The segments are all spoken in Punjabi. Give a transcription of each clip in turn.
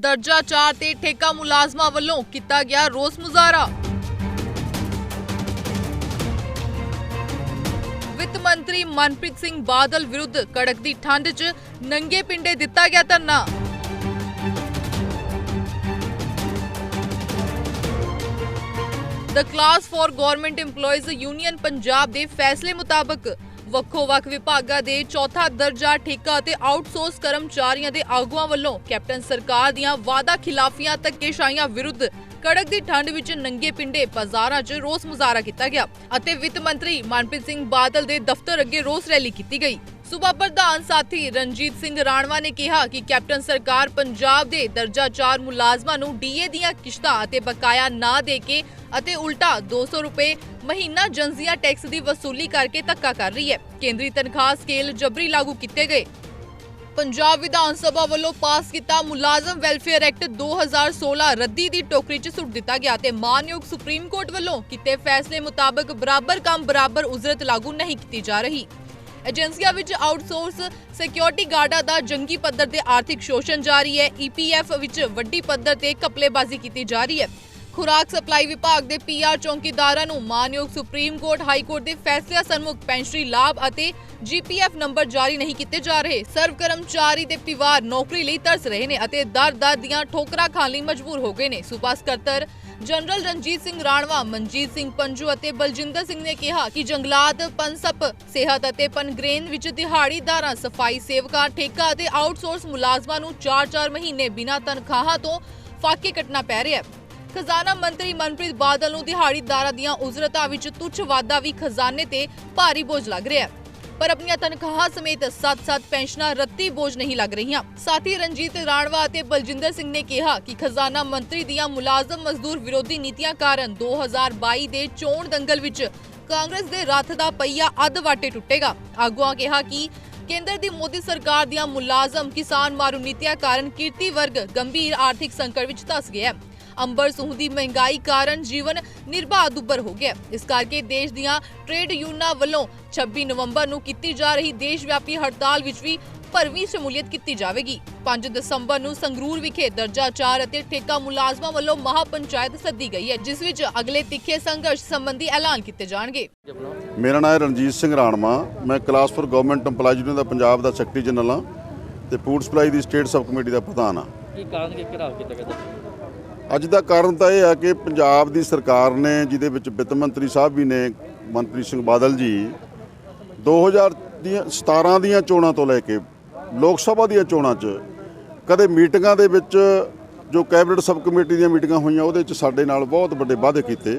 ਦਰਜਾ 4 ਤੇ ਠੇਕਾ ਮੁਲਾਜ਼ਮਾਂ ਵੱਲੋਂ ਕੀਤਾ ਗਿਆ ਰੋਸ ਮੁਜ਼ਾਹਰਾ। ਵਿੱਤ ਮੰਤਰੀ ਮਨਪ੍ਰੀਤ ਸਿੰਘ ਬਾਦਲ ਵਿਰੁੱਧ ਕੜਕ ਦੀ ਠੰਡ 'ਚ ਨੰਗੇ ਪਿੰਡੇ ਦਿੱਤਾ ਗਿਆ ਧਰਨਾ। The class four government EMPLOYEES union Punjab ਦੇ ਫੈਸਲੇ ਮੁਤਾਬਕ ਵੱਖੋ-ਵੱਖ ਵਿਭਾਗਾਂ ਦੇ ਚੌਥਾ ਦਰਜਾ ਠੇਕਾ ਅਤੇ ਆਊਟਸੋਰਸ ਕਰਮਚਾਰੀਆਂ ਦੇ ਆਗੂਆਂ ਵੱਲੋਂ ਕੈਪਟਨ ਸਰਕਾਰ ਦੀਆਂ ਵਾਅਦਾ ਖਿਲਾਫੀਆਂ ਧੱਕੇਸ਼ਾਹੀਆਂ ਵਿਰੁੱਧ ਕੜਕ ਦੀ ਠੰਡ ਵਿੱਚ ਨੰਗੇ ਪਿੰਡੇ ਬਾਜ਼ਾਰਾਂ 'ਚ ਰੋਸ ਮੁਜ਼ਾਹਰਾ ਕੀਤਾ ਗਿਆ ਅਤੇ ਵਿੱਤ ਮੰਤਰੀ ਮਨਪ੍ਰੀਤ ਸਿੰਘ ਬਾਦਲ ਦੇ ਦਫ਼ਤਰ ਅੱਗੇ ਰੋਸ ਰੈਲੀ ਕੀਤੀ ਗਈ। ਸੂਬਾ ਪ੍ਰਧਾਨ ਸਾਥੀ ਰਣਜੀਤ ਸਿੰਘ ਰਾਣਵਾ ਨੇ ਕਿਹਾ ਕਿ ਕੈਪਟਨ ਸਰਕਾਰ ਪੰਜਾਬ ਦੇ ਦਰਜਾ 4 ਮੁਲਾਜ਼ਮਾਂ ਨੂੰ ਡੀਏ ਦੀਆਂ ਕਿਸ਼ਤਾਂ ਅਤੇ ਬਕਾਇਆ ਨਾ ਦੇ ਕੇ ਅਤੇ ਉਲਟਾ 200 ਰੁਪਏ ਮਹੀਨਾ ਜੰਜ਼ੀਆ ਟੈਕਸ ਦੀ ਵਸੂਲੀ ਕਰਕੇ ਧੱਕਾ ਕਰ ਰਹੀ ਹੈ। ਕੇਂਦਰੀ ਤਨਖਾਹ ਸਕੇਲ ਜਬਰੀ ਲਾਗੂ ਕੀਤੇ ਗਏ। ਪੰਜਾਬ ਵਿਧਾਨ ਸਭਾ ਵੱਲੋਂ ਪਾਸ ਕੀਤਾ ਮੁਲਾਜ਼ਮ ਵੈਲਫੇਅਰ ਐਕਟ 2016 ਰੱਦੀ ਦੀ ਟੋਕਰੀ 'ਚ ਸੁੱਟ ਦਿੱਤਾ ਗਿਆ ਤੇ ਮਾਨਯੋਗ ਸੁਪਰੀਮ ਕੋਰਟ ਵੱਲੋਂ ਕੀਤੇ ਫੈਸਲੇ ਮੁਤਾਬਕ ਬਰਾਬਰ ਕੰਮ ਬਰਾਬਰ ਉਜਰਤ ਲਾਗੂ ਨਹੀਂ ਕੀਤੀ ਜਾ ਰਹੀ। ਏਜੰਸੀਆਂ ਵਿੱਚ ਆਊਟਸੋਰਸ ਸਿਕਿਉਰਿਟੀ ਗਾਰਡਾਂ ਦਾ ਜੰਗੀ ਪੱਧਰ ਤੇ ਆਰਥਿਕ ਸ਼ੋਸ਼ਣ ਜਾਰੀ ਹੈ। ਈਪੀਐਫ ਵਿੱਚ ਵੱਡੀ ਪੱਧਰ ਤੇ ਘਪਲੇਬਾਜ਼ੀ ਕੀਤੀ ਜਾ ਰਹੀ ਹੈ। ਖੁਰਾਕ ਸਪਲਾਈ ਵਿਭਾਗ ਦੇ ਪੀਆਰ ਚੌਕੀਦਾਰਾਂ ਨੂੰ ਮਾਨਯੋਗ ਸੁਪਰੀਮ ਕੋਰਟ ਹਾਈ ਕੋਰਟ ਦੇ ਫੈਸਲਿਆਂ ਸਨਮੁਖ ਪੈਨਸ਼ਨਰੀ ਲਾਭ ਅਤੇ ਜੀਪੀਐਫ ਨੰਬਰ ਜਾਰੀ ਨਹੀਂ ਕੀਤੇ ਜਾ ਰਹੇ। ਸਰਵ ਕਰਮਚਾਰੀ ਦੇ ਪਰਿਵਾਰ ਨੌਕਰੀ ਲਈ ਤਰਸ ਰਹੇ ਨੇ ਅਤੇ ਦਰ-ਦਰ ਦੀਆਂ ਠੋਕਰਾਂ ਖਾਣ ਲਈ ਮਜਬੂਰ ਹੋ ਗਏ ਨੇ। ਸੂਬਾ ਸਕੱਤਰ ਜਨਰਲ ਰਣਜੀਤ ਸਿੰਘ ਰਾਣਵਾ, ਮਨਜੀਤ ਸਿੰਘ ਪੰਜੂ ਅਤੇ ਬਲਜਿੰਦਰ ਸਿੰਘ ਨੇ ਕਿਹਾ ਕਿ ਜੰਗਲਾਤ, ਪਨਸਪ ਸਿਹਤ ਅਤੇ ਪਨਗ੍ਰੇਨ ਵਿੱਚ ਦਿਹਾੜੀਦਾਰਾਂ, ਸਫ਼ਾਈ ਸੇਵਕਾਂ, ਠੇਕਾ ਅਤੇ ਆਊਟਸੋਰਸ ਮੁਲਾਜ਼ਮਾਂ ਨੂੰ 4-4 ਮਹੀਨੇ ਬਿਨਾਂ ਤਨਖਾਹਾਂ ਤੋਂ ਫਾਕੇ ਕੱਟਣਾ ਪੈ ਰਿਹਾ ਹੈ। ਖਜ਼ਾਨਾ ਮੰਤਰੀ ਮਨਪ੍ਰੀਤ ਬਾਦਲ ਨੂੰ ਦਿਹਾੜੀਦਾਰਾਂ ਦੀਆਂ ਉਜਰਤਾਂ ਵਿੱਚ ਤੁੱਛ ਵਾਧਾ ਵੀ ਖਜ਼ਾਨੇ ਤੇ ਭਾਰੀ ਬੋਝ ਲੱਗ ਰਿਹਾ ਹੈ। ਪਰ ਆਪਣੀਆਂ ਤਨਖਾਹਾਂ ਸਮੇਤ 7-7 ਪੈਨਸ਼ਨਾਂ ਰੱਤੀ ਬੋਝ ਨਹੀਂ ਲੱਗ ਰਹੀਆਂ। ਸਾਥੀ ਰਣਜੀਤ ਰਾਣਵਾ ਅਤੇ ਬਲਜਿੰਦਰ ਸਿੰਘ ਨੇ ਕਿਹਾ ਕਿ ਖਜ਼ਾਨਾ ਮੰਤਰੀ ਦੀਆਂ ਮੁਲਾਜ਼ਮ ਮਜ਼ਦੂਰ ਵਿਰੋਧੀ ਨੀਤੀਆਂ ਕਾਰਨ 2022 ਦੇ ਚੋਣ ਦੰਗਲ ਵਿੱਚ ਕਾਂਗਰਸ ਦੇ ਰੱਥ ਦਾ ਪਹੀਆ ਅੱਧ ਵਾਟੇ ਟੁੱਟੇਗਾ। ਆਗੂਆਂ ਕਿਹਾ ਕਿ ਕੇਂਦਰ ਦੀ ਮੋਦੀ ਸਰਕਾਰ ਦੀਆਂ ਮੁਲਾਜ਼ਮ ਕਿਸਾਨ ਮਾਰੂ ਨੀਤੀਆਂ ਕਾਰਨ ਕਿਰਤੀ ਵਰਗ ਗੰਭੀਰ ਆਰਥਿਕ ਸੰਕਟ ਵਿੱਚ ਧਸ ਗਿਆ ਹੈ। ਅੰਬਰ ਸੁਹ ਦੀ ਮਹਿੰਗਾਈ ਕਾਰਨ ਜੀਵਨ ਨਿਰਬਾਹ ਦੁੱਬਰ ਹੋ ਗਿਆ। ਇਸ ਕਰਕੇ ਦੇਸ਼ ਦੀਆਂ ਟ੍ਰੇਡ ਯੂਨੀਅਨਾਂ ਵੱਲੋਂ 26 ਨਵੰਬਰ ਨੂੰ ਕੀਤੀ ਜਾ ਰਹੀ ਦੇਸ਼ ਵਿਆਪੀ ਹੜਤਾਲ ਵਿੱਚ ਵੀ ਭਰਵੀਂ ਸ਼ਮੂਲੀਅਤ ਕੀਤੀ ਜਾਵੇਗੀ। 5 ਦਸੰਬਰ ਨੂੰ ਸੰਗਰੂਰ ਵਿਖੇ ਦਰਜਾ 4 ਅਤੇ ਠੇਕਾ ਮੁਲਾਜ਼ਮਾਂ ਵੱਲੋਂ ਮਹਾ ਪੰਚਾਇਤ ਸੱਦੀ ਗਈ ਹੈ ਜਿਸ ਵਿੱਚ ਅਗਲੇ ਤਿੱਖੇ ਸੰਘਰਸ਼ ਸੰਬੰਧੀ ਐਲਾਨ ਕੀਤੇ ਜਾਣਗੇ। ਮੇਰਾ ਨਾਮ ਹੈ ਰਣਜੀਤ ਸਿੰਘ ਰਾਣਵਾ ਮੈਂ class four government EMPLOYEES union ਦਾ ਪੰਜਾਬ ਦਾ ਸੈਕਟਰੀ ਜਨਰਲ ਹਾਂ ਤੇ ਫੂਡ ਸਪਲਾਈ ਦੀ ਸਟੇਟ ਸਬ ਕਮੇਟੀ ਦਾ ਪ੍ਰਧਾਨ ਹਾਂ। ਕੀ ਕਾਰਨ ਕਿ ਘਿਰਾਵ ਕੀਤਾ ਗਿਆ? ਅੱਜ ਦਾ ਕਾਰਨ ਤਾਂ ਇਹ ਹੈ ਕਿ ਪੰਜਾਬ ਦੀ ਸਰਕਾਰ ਨੇ, ਜਿਹਦੇ ਵਿੱਚ ਵਿੱਤ ਮੰਤਰੀ ਸਾਹਿਬ ਵੀ ਨੇ ਮਨਪ੍ਰੀਤ ਸਿੰਘ ਬਾਦਲ ਜੀ 2017 ਦੀਆਂ ਚੋਣਾਂ ਤੋਂ ਲੈ ਕੇ ਲੋਕ ਸਭਾ ਦੀਆਂ ਚੋਣਾਂ 'ਚ ਕਦੇ ਮੀਟਿੰਗਾਂ ਦੇ ਵਿੱਚ ਜੋ ਕੈਬਨਿਟ ਸਬ ਕਮੇਟੀ ਦੀਆਂ ਮੀਟਿੰਗਾਂ ਹੋਈਆਂ, ਉਹਦੇ 'ਚ ਸਾਡੇ ਨਾਲ ਬਹੁਤ ਵੱਡੇ ਵਾਅਦੇ ਕੀਤੇ।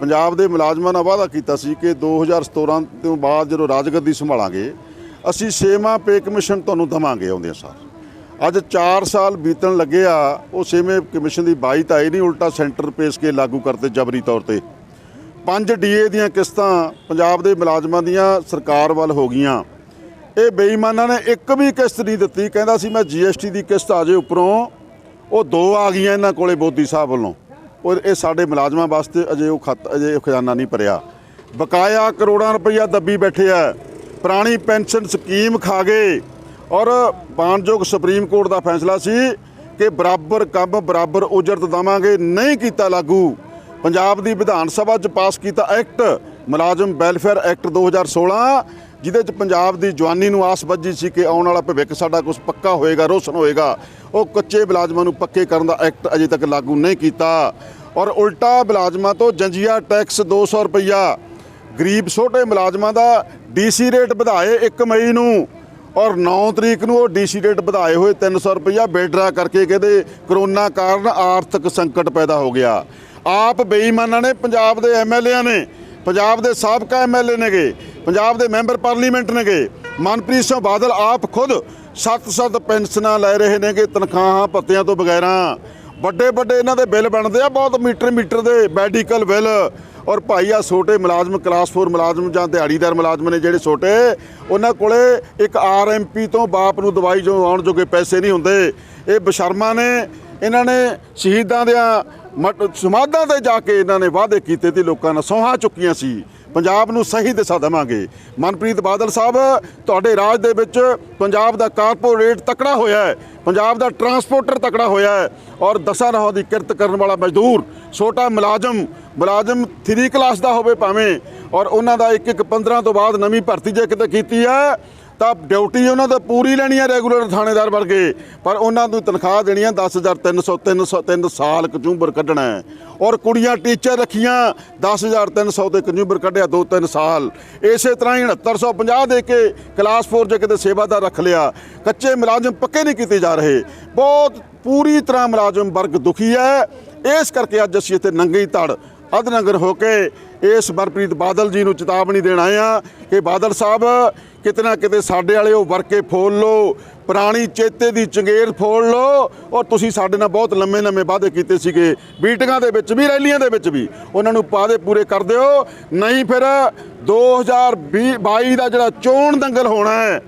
ਪੰਜਾਬ ਦੇ ਮੁਲਾਜ਼ਮਾਂ ਨਾਲ ਵਾਅਦਾ ਕੀਤਾ ਸੀ ਕਿ 2017 ਤੋਂ ਬਾਅਦ ਜਦੋਂ ਰਾਜਗੱਦੀ ਸੰਭਾਲਾਂਗੇ, ਅਸੀਂ ਛੇਵਾਂ ਪੇ ਕਮਿਸ਼ਨ ਤੁਹਾਨੂੰ ਦਵਾਂਗੇ ਆਉਂਦੇ ਸਾਰ। ਅੱਜ 4 ਸਾਲ ਬੀਤਣ ਲੱਗੇ ਆ, ਉਹ ਛੇਵੇਂ ਕਮਿਸ਼ਨ ਦੀ ਬਾਈ ਤਾਂ ਇਹ ਨਹੀਂ, ਉਲਟਾ ਸੈਂਟਰ ਪੇਸ਼ ਕੇ ਲਾਗੂ ਕਰਤੇ ਜਬਰੀ ਤੌਰ ਤੇ। ਪੰਜ ਡੀਏ ਦੀਆਂ ਕਿਸ਼ਤਾਂ ਪੰਜਾਬ ਦੇ ਮੁਲਾਜ਼ਮਾਂ ਦੀਆਂ ਸਰਕਾਰ ਵੱਲ ਹੋ ਗਈਆਂ। ਇਹ ਬੇਈਮਾਨਾਂ ਨੇ ਇੱਕ ਵੀ ਕਿਸ਼ਤ ਨਹੀਂ ਦਿੱਤੀ। ਕਹਿੰਦਾ ਸੀ, ਮੈਂ ਜੀਐਸਟੀ ਦੀ ਕਿਸ਼ਤ ਆ ਜੇ ਉੱਪਰੋਂ, ਉਹ ਦੋ ਆ ਗਈਆਂ ਇਹਨਾਂ ਕੋਲੇ ਮੋਦੀ ਸਾਹਿਬ ਵੱਲੋਂ। ਉਹ ਇਹ ਸਾਡੇ ਮੁਲਾਜ਼ਮਾਂ ਵਾਸਤੇ ਅਜੇ ਉਹ ਖਤ, ਅਜੇ ਉਹ ਖਜ਼ਾਨਾ ਨਹੀਂ ਭਰਿਆ। ਬਕਾਇਆ ਕਰੋੜਾਂ ਰੁਪਈਆ ਦੱਬੀ ਬੈਠੇ ਆ। ਪੁਰਾਣੀ ਪੈਨਸ਼ਨ ਸਕੀਮ ਖਾ ਗਏ। ਔਰ ਮਾਨਯੋਗ ਸੁਪਰੀਮ ਕੋਰਟ ਦਾ ਫੈਸਲਾ ਸੀ ਕਿ ਬਰਾਬਰ ਕੰਮ, ਬਰਾਬਰ ਉਜਰਤ ਦੇਵਾਂਗੇ, ਨਹੀਂ ਕੀਤਾ ਲਾਗੂ। ਪੰਜਾਬ ਦੀ ਵਿਧਾਨ ਸਭਾ 'ਚ ਪਾਸ ਕੀਤਾ ਐਕਟ, ਮੁਲਾਜ਼ਮ ਵੈਲਫੇਅਰ ਐਕਟ 2016 ਜਿਹਦੇ 'ਚ ਪੰਜਾਬ ਦੀ ਜਵਾਨੀ ਨੂੰ ਆਸ ਬੱਝੀ ਸੀ ਕਿ ਆਉਣ ਵਾਲਾ ਭਵਿੱਖ ਸਾਡਾ ਕੁਝ ਪੱਕਾ ਹੋਏਗਾ, ਰੋਸ਼ਨ ਹੋਏਗਾ। ਉਹ ਕੱਚੇ ਮੁਲਾਜ਼ਮਾਂ ਨੂੰ ਪੱਕੇ ਕਰਨ ਦਾ ਐਕਟ ਅਜੇ ਤੱਕ ਲਾਗੂ ਨਹੀਂ ਕੀਤਾ। ਔਰ ਉਲਟਾ ਮੁਲਾਜ਼ਮਾਂ ਤੋਂ ਜੰਜੀਆ ਟੈਕਸ 200 ਰੁਪਈਆ। ਗਰੀਬ ਛੋਟੇ ਮੁਲਾਜ਼ਮਾਂ ਦਾ ਡੀਸੀ ਰੇਟ ਵਧਾਏ 1 ਮਈ ਨੂੰ। ਔਰ 9 ਤਰੀਕ ਨੂੰ ਉਹ ਡੀਸੀ ਰੇਟ ਵਧਾਏ ਹੋਏ 300 ਰੁਪਈਆ ਬੇਡਰਾ ਕਰਕੇ ਕਹਿੰਦੇ ਕਰੋਨਾ ਕਾਰਨ ਆਰਥਿਕ ਸੰਕਟ ਪੈਦਾ ਹੋ ਗਿਆ। ਆਪ ਬੇਈਮਾਨਾਂ ਨੇ, ਪੰਜਾਬ ਦੇ ਐਮਐਲਏਆਂ ਨੇ, ਪੰਜਾਬ ਦੇ ਸਾਬਕਾ ਐਮਐਲਏ ਨੇਗੇ, ਪੰਜਾਬ ਦੇ ਮੈਂਬਰ ਪਾਰਲੀਮੈਂਟ ਨੇਗੇ। ਮਨਪ੍ਰੀਤ ਸਿੰਘ ਬਾਦਲ ਆਪ ਖੁਦ ਸੱਤ-ਸੱਤ ਪੈਨਸ਼ਨਾਂ ਲੈ ਰਹੇ ਨੇਗੇ, ਤਨਖਾਹਾਂ ਭੱਤਿਆਂ ਤੋਂ ਬਗੈਰਾ। ਵੱਡੇ ਵੱਡੇ ਇਹਨਾਂ ਦੇ ਬਿੱਲ ਬਣਦੇ ਆ, ਬਹੁਤ ਮੀਟਰ ਮੀਟਰ ਦੇ ਮੈਡੀਕਲ ਬਿੱਲ। ਔਰ ਭਾਈ ਆ ਛੋਟੇ ਮੁਲਾਜ਼ਮ ਕਲਾਸ 4 ਮੁਲਾਜ਼ਮ ਜਾਂ ਦਿਹਾੜੀਦਾਰ ਮੁਲਾਜ਼ਮ ਨੇ ਜਿਹੜੇ ਛੋਟੇ, ਉਹਨਾਂ ਕੋਲੇ ਇੱਕ ਆਰਐਮਪੀ ਤੋਂ ਬਾਪ ਨੂੰ ਦਵਾਈ ਜੋ ਆਉਣ ਜੋਗੇ ਪੈਸੇ ਨਹੀਂ ਹੁੰਦੇ। ਇਹ ਬਸ਼ਰਮਾ ਨੇ, ਇਹਨਾਂ ਨੇ ਸ਼ਹੀਦਾਂ ਦਿਆਂ ਮਟ- ਸਮਾਧਾਂ ਤੇ ਜਾ ਕੇ ਇਹਨਾਂ ਨੇ ਵਾਅਦੇ ਕੀਤੇ ਤੇ ਲੋਕਾਂ ਨਾਲ ਸੌਹਾਂ ਚੁੱਕੀਆਂ ਸੀ। ਪੰਜਾਬ ਨੂੰ ਸਹੀ ਦਿਸ਼ਾ ਦੇਵਾਂਗੇ। ਮਨਪ੍ਰੀਤ ਬਾਦਲ ਸਾਹਿਬ, ਤੁਹਾਡੇ ਰਾਜ ਦੇ ਵਿੱਚ ਪੰਜਾਬ ਦਾ ਕਾਰਪੋਰੇਟ ਤਕੜਾ ਹੋਇਆ ਹੈ, ਪੰਜਾਬ ਦਾ ਟਰਾਂਸਪੋਰਟਰ ਤਕੜਾ ਹੋਇਆ ਹੈ ਔਰ ਦਸਾਂ ਰਾਹਾਂ ਦੀ ਕਿਰਤ ਕਰਨ ਵਾਲਾ ਮਜ਼ਦੂਰ, ਛੋਟਾ ਮੁਲਾਜ਼ਮ ਮੁਲਾਜ਼ਮ 3 ਕਲਾਸ ਦਾ ਹੋਵੇ ਭਾਵੇਂ, ਔਰ ਉਹਨਾਂ ਦਾ ਇੱਕ ਇੱਕ 15 ਤੋਂ ਬਾਅਦ ਨਵੀਂ ਭਰਤੀ ਜੇ ਕਿਤੇ ਕੀਤੀ ਹੈ ਤਾਂ ਡਿਊਟੀ ਉਹਨਾਂ ਦਾ ਪੂਰੀ ਲੈਣੀ ਹੈ ਰੈਗੂਲਰ ਥਾਣੇਦਾਰ ਵਰਗੇ। ਪਰ ਉਹਨਾਂ ਨੂੰ ਤਨਖਾਹ ਦੇਣੀ ਹੈ 10300 300 3 ਸਾਲ ਕੰਜ਼ੂਮਰ ਕੱਢਣਾ ਹੈ। ਔਰ ਕੁੜੀਆਂ ਟੀਚਰ ਰੱਖੀਆਂ 10300 ਤੇ ਕੰਜ਼ੂਮਰ ਕੱਢਿਆ 2-3 ਸਾਲ। ਇਸੇ ਤਰ੍ਹਾਂ ਹੀ 6950 ਦੇ ਕੇ ਕਲਾਸ 4 ਜੇ ਕਿਤੇ ਸੇਵਾਦਾਰ ਰੱਖ ਲਿਆ। ਕੱਚੇ ਮੁਲਾਜ਼ਮ ਪੱਕੇ ਨਹੀਂ ਕੀਤੇ ਜਾ ਰਹੇ। ਬਹੁਤ ਪੂਰੀ ਤਰ੍ਹਾਂ ਮੁਲਾਜ਼ਮ ਵਰਗ ਦੁਖੀ ਹੈ। ਇਸ ਕਰਕੇ ਅੱਜ ਅਸੀਂ ਇੱਥੇ ਨੰਗੀ ਧੜ ਅਧਨਗਰ ਹੋ ਕੇ ਇਸ ਮਨਪ੍ਰੀਤ ਬਾਦਲ ਜੀ ਨੂੰ ਚੇਤਾਵਨੀ ਦੇਣ ਆਏ ਆ ਕਿ ਬਾਦਲ ਸਾਹਿਬ, ਕਿਤੇ ਨਾ ਕਿਤੇ ਸਾਡੇ ਵਾਲੇ ਉਹ ਵਰਕੇ ਫੋਲ ਲਓ, ਪੁਰਾਣੀ ਚੇਤੇ ਦੀ ਚੰਗੇਰ ਫੋਲ ਲਓ ਔਰ ਤੁਸੀਂ ਸਾਡੇ ਨਾਲ ਬਹੁਤ ਲੰਮੇ ਲੰਮੇ ਵਾਅਦੇ ਕੀਤੇ ਸੀਗੇ, ਮੀਟਿੰਗਾਂ ਦੇ ਵਿੱਚ ਵੀ, ਰੈਲੀਆਂ ਦੇ ਵਿੱਚ ਵੀ, ਉਹਨਾਂ ਨੂੰ ਵਾਅਦੇ ਪੂਰੇ ਕਰ ਦਿਓ, ਨਹੀਂ ਫਿਰ 2022 ਦਾ ਜਿਹੜਾ ਚੋਣ ਦੰਗਲ ਹੋਣਾ ਹੈ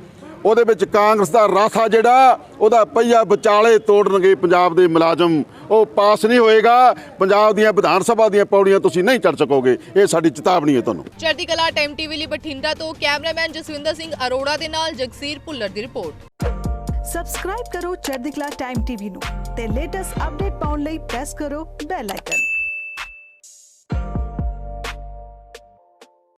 ਉਹਦੇ ਵਿੱਚ ਕਾਂਗਰਸ ਦਾ ਰਾਥਾ ਜਿਹੜਾ ਉਹਦਾ ਪਈਆ ਵਿਚਾਲੇ ਤੋੜਨਗੇ ਪੰਜਾਬ ਦੇ ਮੁਲਾਜ਼ਮ। ਉਹ ਪਾਸ ਨਹੀਂ ਹੋਏਗਾ ਪੰਜਾਬ ਦੀਆਂ ਵਿਧਾਨ ਸਭਾ ਦੀਆਂ ਪੌੜੀਆਂ ਤੁਸੀਂ ਨਹੀਂ ਚੜ ਸਕੋਗੇ। ਇਹ ਸਾਡੀ ਚੇਤਾਵਨੀ ਹੈ ਤੁਹਾਨੂੰ। ਚੜ੍ਹਦੀ ਕਲਾ ਟਾਈਮ ਟੀਵੀ ਲਈ ਬਠਿੰਡਾ ਤੋਂ ਕੈਮਰਾਮੈਨ ਜਸਵਿੰਦਰ ਸਿੰਘ ਅਰੋੜਾ ਦੇ ਨਾਲ ਜਗਸੀਰ ਭੁੱਲਰ ਦੀ ਰਿਪੋਰਟ। ਸਬਸਕ੍ਰਾਈਬ ਕਰੋ ਚੜ੍ਹਦੀ ਕਲਾ ਟਾਈਮ ਟੀਵੀ ਨੂੰ ਤੇ ਲੇਟੈਸਟ ਅਪਡੇਟ ਪਾਉਣ ਲਈ ਪ੍ਰੈਸ ਕਰੋ ਬੈਲ ਆਈਕਨ